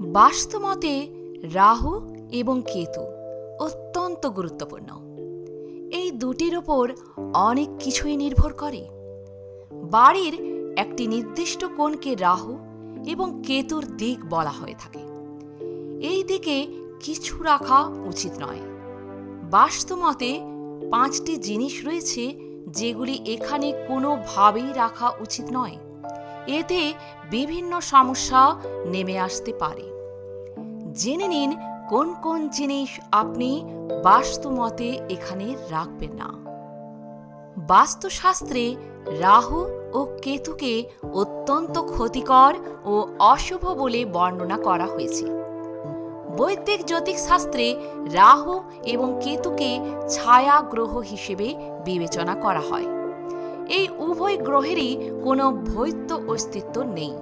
বাস্তুমতে রাহু এবং কেতু অত্যন্ত গুরুত্বপূর্ণ। এই দুটির ওপর অনেক কিছুই নির্ভর করে। বাড়ির একটি নির্দিষ্ট কোণকে রাহু এবং কেতুর দিক বলা হয়ে থাকে। এই দিকে কিছু রাখা উচিত নয়। বাস্তুমতে পাঁচটি জিনিস রয়েছে যেগুলি এখানে কোনোভাবেই রাখা উচিত নয়। এতে বিভিন্ন সমস্যা নেমে আসতে পারে। জেনে নিন কোন কোন জিনিস আপনি বাস্তুমতে এখানে রাখবেন না। বাস্তুশাস্ত্রে রাহু ও কেতুকে অত্যন্ত ক্ষতিকর ও অশুভ বলে বর্ণনা করা হয়েছে। বৈদিক জ্যোতিষশাস্ত্রে রাহু এবং কেতুকে ছায়া গ্রহ হিসেবে বিবেচনা করা হয়। এই উভয় গ্রহেরই কোনো ভৈত্য অস্তিত্ব নেই।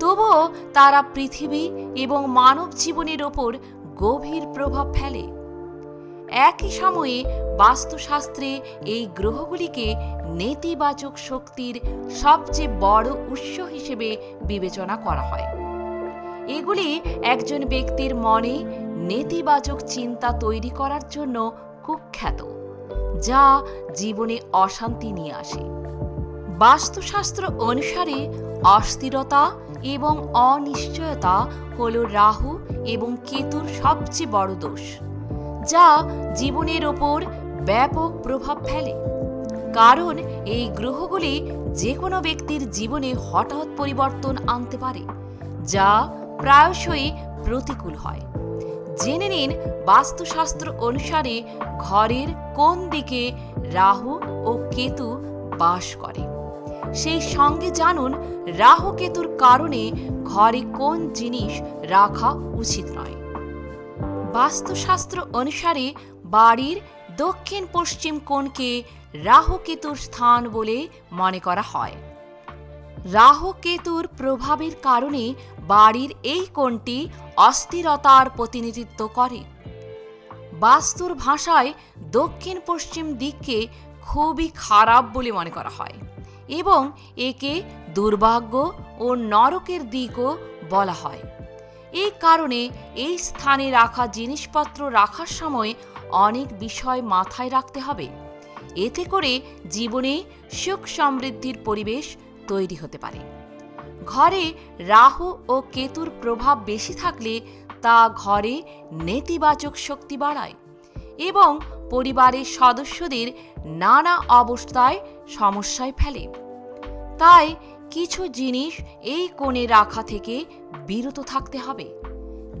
তবুও তারা পৃথিবী এবং মানব জীবনের ওপর গভীর প্রভাব ফেলে। একই সময়ে বাস্তুশাস্ত্রে এই গ্রহগুলিকে নেতিবাচক শক্তির সবচেয়ে বড় উৎস হিসেবে বিবেচনা করা হয়। এগুলি একজন ব্যক্তির মনে নেতিবাচক চিন্তা তৈরি করার জন্য কুখ্যাত। যা জীবনে অশান্তি নিয়ে আসে। বাস্তুশাস্ত্র অনুসারে অস্থিরতা এবং অনিশ্চয়তা হল রাহু এবং কেতুর সবচেয়ে বড় দোষ, যা জীবনের ওপর ব্যাপক প্রভাব ফেলে। কারণ এই গ্রহগুলি যে কোনো ব্যক্তির জীবনে হঠাৎ পরিবর্তন আনতে পারে, যা প্রায়শই প্রতিকূল হয়। জেনে নিন বাস্তুশাস্ত্র অনুসারে ঘরের কোন দিকে রাহু ও কেতু বাস করে। সেই সঙ্গে জানুন রাহু কেতুর কারণে ঘরে কোন জিনিস রাখা উচিত নয়। বাস্তুশাস্ত্র অনুসারে বাড়ির দক্ষিণ পশ্চিম কোণকে রাহু কেতুর স্থান বলে মনে করা হয়। রাহু কেতুর প্রভাবের কারণে বাড়ির এই কোণটি অস্থিরতার প্রতিনিধিত্ব করে। বাস্তুর ভাষায় দক্ষিণ পশ্চিম দিককে খুবই খারাপ বলে মনে করা হয় এবং একে দুর্ভাগ্য ও নরকের দিকও বলা হয়। এই কারণে এই স্থানে রাখা জিনিসপত্র রাখার সময় অনেক বিষয় মাথায় রাখতে হবে। এতে করে জীবনে সুখ সমৃদ্ধির পরিবেশ তৈরি হতে পারে। ঘরে রাহু ও কেতুর প্রভাব বেশি থাকলে তা ঘরে নেতিবাচক শক্তি বাড়ায় এবং পরিবারের সদস্যদের নানা অবস্থায় সমস্যায় ফেলে। তাই কিছু জিনিস এই কোণে রাখা থেকে বিরত থাকতে হবে।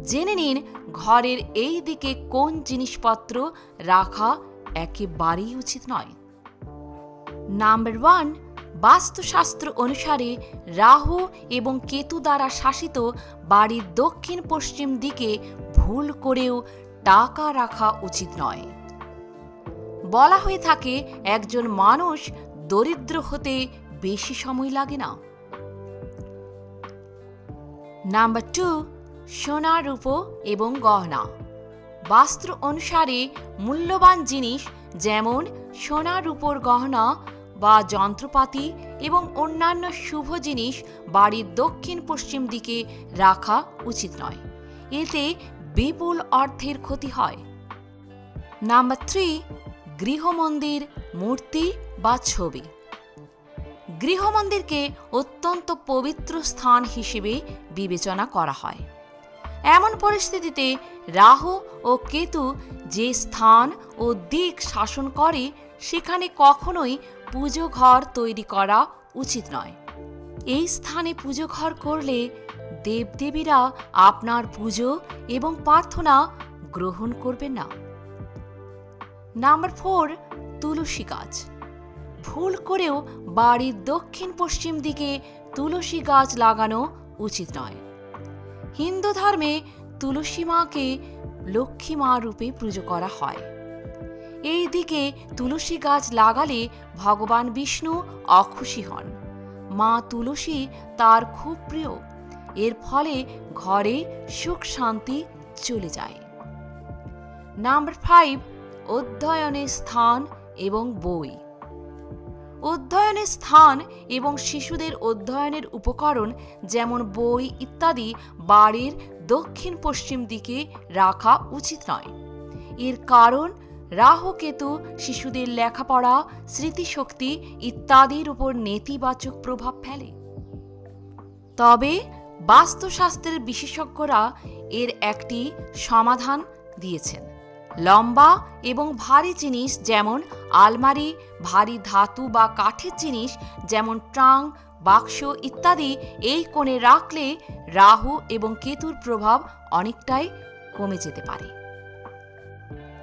জেনে নিন ঘরের এই দিকে কোন জিনিসপত্র রাখা একেবারেই উচিত নয়। নাম্বার ওয়ান বাস্তুশাস্ত্র অনুসারে রাহু এবং কেতু দ্বারা শাসিত বাড়ির দক্ষিণ পশ্চিম দিকে ভুল করেও টাকা রাখা উচিত নয়। বলা হয়ে থাকে, একজন মানুষ দরিদ্র হতে বেশি সময় লাগে না। নাম্বার টু, সোনা, রূপো এবং গহনা। বাস্ত্র অনুসারে মূল্যবান জিনিস যেমন সোনা, রূপোর গহনা বা যন্ত্রপাতি এবং অন্যান্য শুভ জিনিস বাড়ির দক্ষিণ পশ্চিম দিকে রাখা উচিত নয়। এতে বিপুল অর্থের ক্ষতি হয়। নাম্বার থ্রি, গৃহমন্দির মূর্তি বা ছবি। গৃহমন্দিরকে অত্যন্ত পবিত্র স্থান হিসেবে বিবেচনা করা হয়। এমন পরিস্থিতিতে রাহু ও কেতু যে স্থান ও দিক শাসন করে, সেখানে কখনোই পুজো ঘর তৈরি করা উচিত নয়। এই স্থানে পুজো ঘর করলে দেবদেবীরা আপনার পুজো এবং প্রার্থনা গ্রহণ করবেন না। নাম্বার ফোর, তুলসী গাছ। ভুল করেও বাড়ির দক্ষিণ পশ্চিম দিকে তুলসী গাছ লাগানো উচিত নয়। হিন্দু ধর্মে তুলসী মাকে লক্ষ্মী মা রূপে পুজো করা হয়। এই দিকে তুলসী গাছ লাগালে ভগবান বিষ্ণু অখুশি হন। মা তুলসী তার খুব প্রিয়। এর ফলে ঘরে সুখ শান্তি চলে যায়। নাম্বার ফাইভ অধ্যয়নের স্থান এবং বই। অধ্যয়নের স্থান এবং শিশুদের অধ্যয়নের উপকরণ যেমন বই ইত্যাদি বাড়ির দক্ষিণ পশ্চিম দিকে রাখা উচিত নয়। এর কারণ রাহু কেতু শিশুদের লেখাপড়া, স্মৃতিশক্তি ইত্যাদির উপর নেতিবাচক প্রভাব ফেলে। তবে বাস্তুশাস্ত্রের বিশেষজ্ঞরা এর একটি সমাধান দিয়েছেন। লম্বা এবং ভারী জিনিস যেমন আলমারি, ভারী ধাতু বা কাঠের জিনিস যেমন ট্রাং, বাক্স ইত্যাদি এই কোণে রাখলে রাহু এবং কেতুর প্রভাব অনেকটাই কমে যেতে পারে।